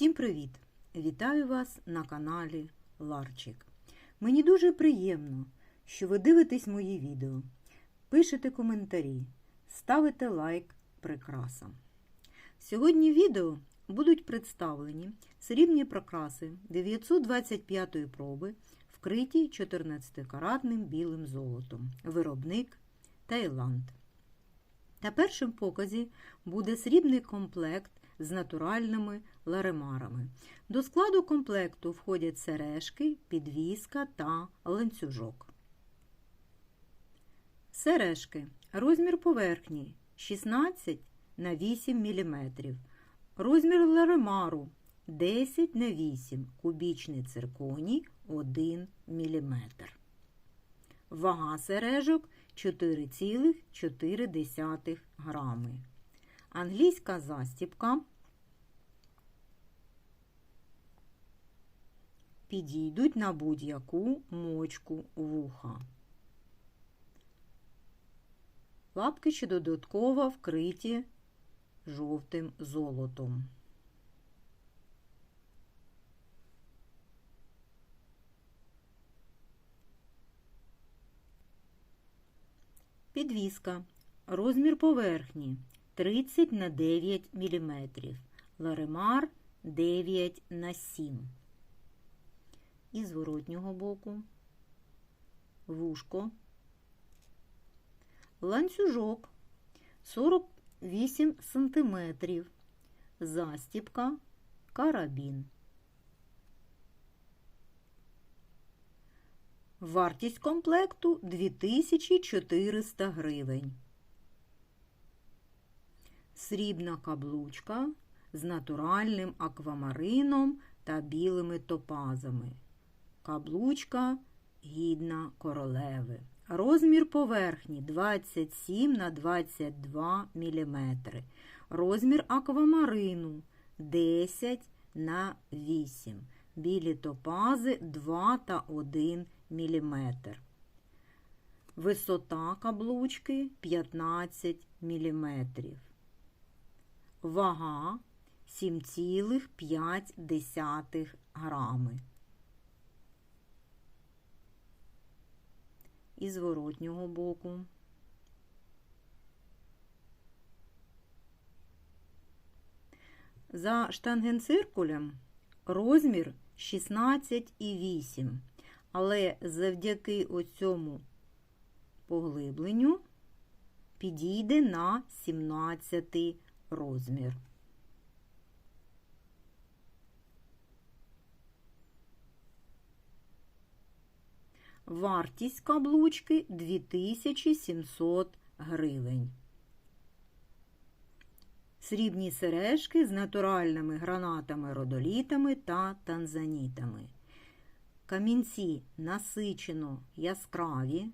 Всім привіт! Вітаю вас на каналі Ларчик. Мені дуже приємно, що ви дивитесь мої відео, пишете коментарі, ставите лайк прикрасам. Сьогодні в відео будуть представлені срібні прикраси 925-ї проби, вкриті 14-каратним білим золотом. Виробник Таїланд. На першому показі буде срібний комплект з натуральними ларемарами. До складу комплекту входять сережки, підвіска та ланцюжок. Сережки. Розмір поверхні 16 на 8 мм. Розмір ларемару 10 на 8 кубічний цирконій 1 мм. Вага сережок 4,4 грами. Англійська застіпка підійдуть на будь-яку мочку вуха. Лапки ще додатково вкриті жовтим золотом. Підвіска. Розмір поверхні 30 на 9 мм. Ларемар 9 на 7 І зворотнього боку. Вушко. Ланцюжок 48 см. Застіпка. Карабін. Вартість комплекту 2400 гривень. Срібна каблучка з натуральним аквамарином та білими топазами. Каблучка гідна королеви. Розмір поверхні 27 на 22 мм. Розмір аквамарину 10 на 8 Білі топази 2 та 1 мм. Висота каблучки 15 мм. Вага 7,5 грами. І зворотнього боку. За штангенциркулем розмір 16,8, але завдяки оцьому поглибленню підійде на 17 розмір. Вартість каблучки 2700 гривень. Срібні сережки з натуральними гранатами-родолітами та танзанітами. Камінці насичено яскраві,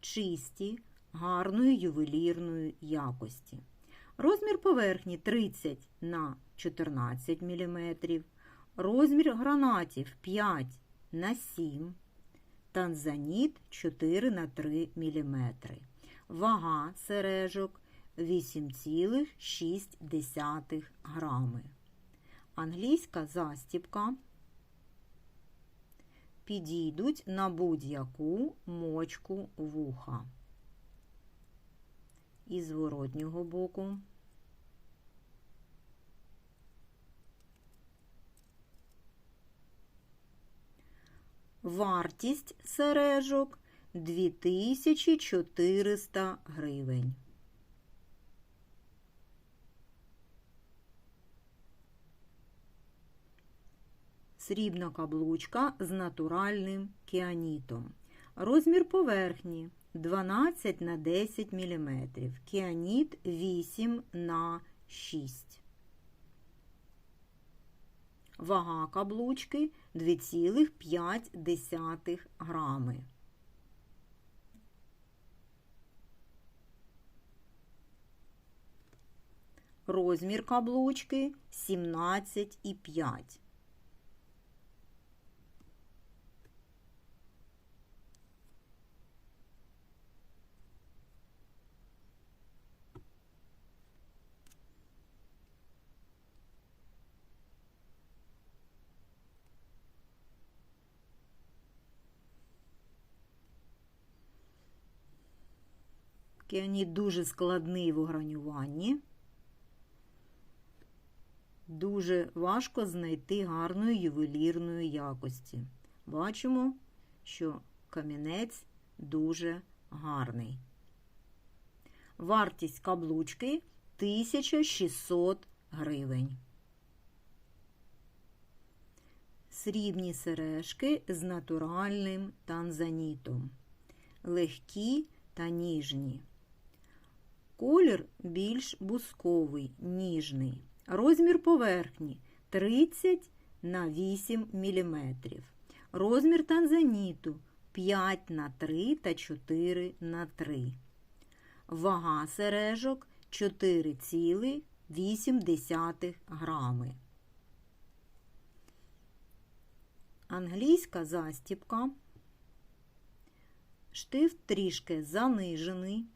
чисті, гарної ювелірної якості. Розмір поверхні 30 на 14 мм, розмір гранатів 5 на 7 танзаніт 4 на 3 мм. Вага сережок 8,6 грами. Англійська застіпка підійдуть на будь-яку мочку вуха. І зворотнього боку. Вартість сережок 2400 гривень. Срібна каблучка з натуральним кіанітом. Розмір поверхні 12 на 10 мм. Кіаніт 8 на 6 Вага каблучки 2,5 грами. Розмір каблучки 17,5. Кіаніт дуже складний в огранюванні. Дуже важко знайти гарної ювелірної якості. Бачимо, що камінець дуже гарний. Вартість каблучки 1600 гривень. Срібні сережки з натуральним танзанітом. Легкі та ніжні. Колір більш бусковий, ніжний. Розмір поверхні 30 на 8 мм. Розмір танзаніту 5 на 3 та 4 на 3. Вага сережок 4,8 грами. Англійська застіпка. Штифт трішки занижений.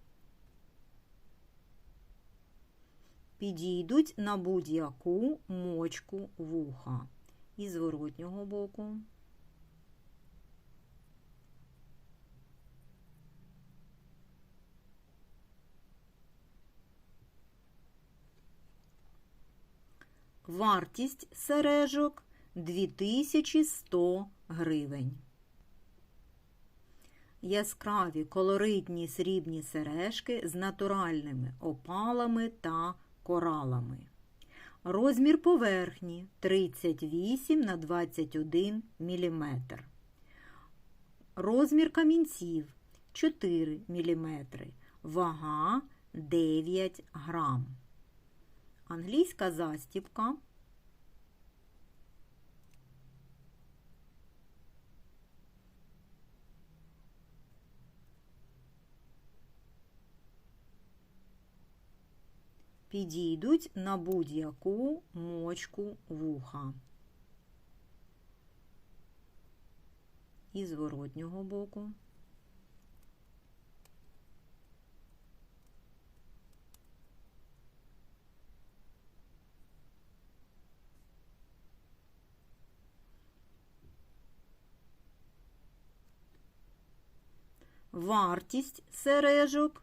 Підійдуть на будь-яку мочку вуха. І зворотнього боку. Вартість сережок 2100 гривень. Яскраві колоритні срібні сережки з натуральними опалами та коралами. Розмір поверхні 38 на 21 мм. Розмір камінців 4 мм. Вага 9 грам. Англійська застіпка. Підійдуть на будь-яку мочку вуха. І зворотнього боку. Вартість сережок